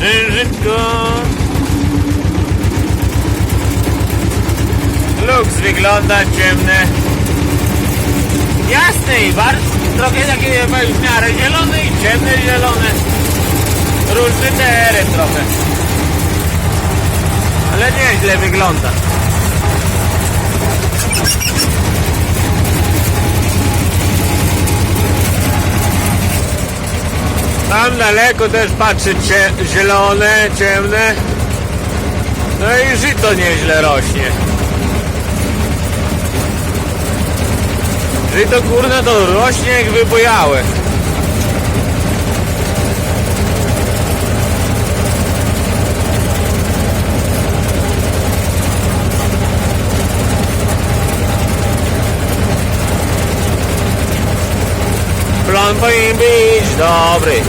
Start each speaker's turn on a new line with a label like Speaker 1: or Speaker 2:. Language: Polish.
Speaker 1: Księżytko. Luks wygląda ciemny. Jasny i bardzo, trochę taki w miarę zielony i ciemny zielony. Różny teren trochę. Ale nieźle wygląda. Tam daleko też patrzy cie, zielone, ciemne. No i żyto nieźle rośnie. Żyto kurne to rośnie jak wybojałe. Plan powinien być dobry.